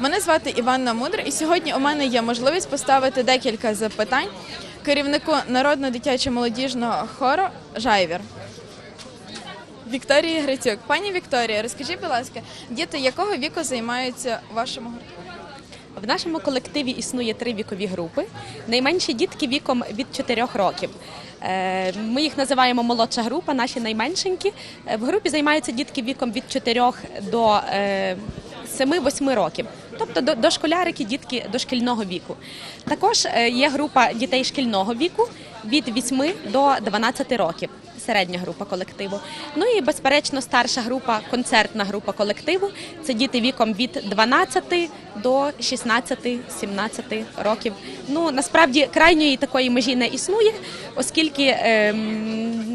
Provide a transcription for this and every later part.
Мене звати Іванна Мудр, і сьогодні у мене є можливість поставити декілька запитань керівнику народно-дитячо-молодіжного хору Жайвір. Вікторії Грицюк. Пані Вікторія, розкажіть, будь ласка, діти якого віку займаються у вашому гуртку? В нашому колективі існує три вікові групи. Найменші дітки віком від 4 років. Е, Ми їх називаємо молодша група, наші найменшенькі. Е, В групі займаються дітки віком від 4 до е, 7-8 років. Тобто дошколярики, дітки дошкільного віку. Також е, є група дітей шкільного віку від 8 до 12 років. Середня група колективу. Ну і безперечно, старша група, концертна група колективу. Це діти віком від 12 до 16-17 років. Ну насправді крайньої такої межі не існує, оскільки ем,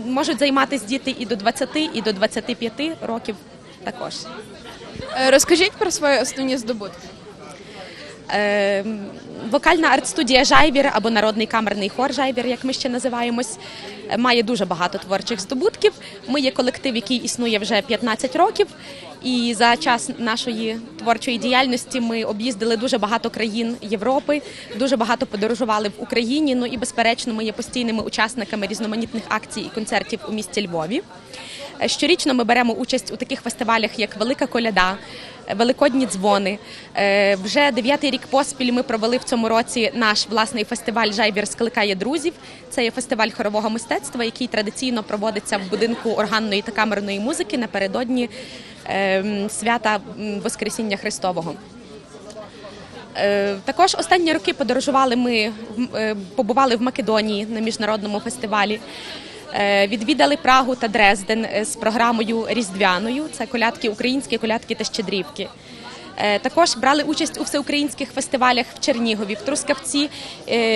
можуть займатися діти і до 20, і до 25 років також. Е, Розкажіть про свої основні здобутки. Е, Вокальна арт-студія Жайвір або народний камерний хор Жайвір, як ми ще називаємось, має дуже багато творчих здобутків. Ми є колектив, який існує вже 15 років. І за час нашої творчої діяльності ми об'їздили дуже багато країн Європи, дуже багато подорожували в Україні. Ну і безперечно, ми є постійними учасниками різноманітних акцій і концертів у місті Львові. Щорічно ми беремо участь у таких фестивалях, як Велика Коляда, Великодні дзвони. Е, Вже дев'ятий рік поспіль ми провели в цьому році наш власний фестиваль Жайвір скликає друзів. Це є фестиваль хорового мистецтва, який традиційно проводиться в будинку органної та камерної музики напередодні ем, свята Воскресіння Христового. Е, Також останні роки подорожували ми, е, побували в Македонії на міжнародному фестивалі. Е, Відвідали Прагу та Дрезден е, з програмою Різдвяною. Це колядки українські, колядки та щедрівки. Е, Також брали участь у всеукраїнських фестивалях в Чернігові, в Трускавці,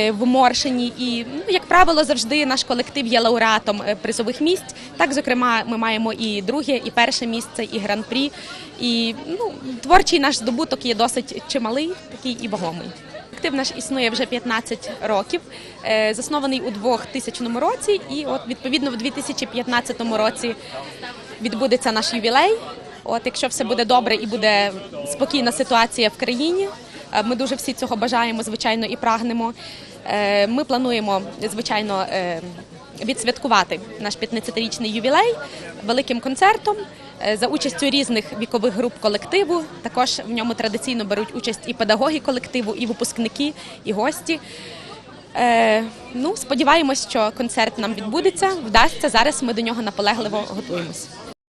в Моршині. І, ну, як правило, завжди наш колектив є лауреатом призових місць. Так, зокрема, ми маємо і друге, і перше місце, і гран-прі. І ну, творчий наш здобуток є досить чималий, такий і вагомий. Колектив наш існує вже 15 років, е, заснований у 2000 році, і от відповідно в 2015 році відбудеться наш ювілей. От якщо все буде добре і буде спокійна ситуація в країні, е, ми дуже всі цього бажаємо, звичайно, і прагнемо. е, Ми плануємо, звичайно, відсвяткувати наш 15-річний ювілей великим концертом за участю різних вікових груп колективу. Також в ньому традиційно беруть участь і педагоги колективу, і випускники, і гості. Е, ну, сподіваємось, що концерт нам відбудеться, вдасться. Зараз ми до нього наполегливо готуємось.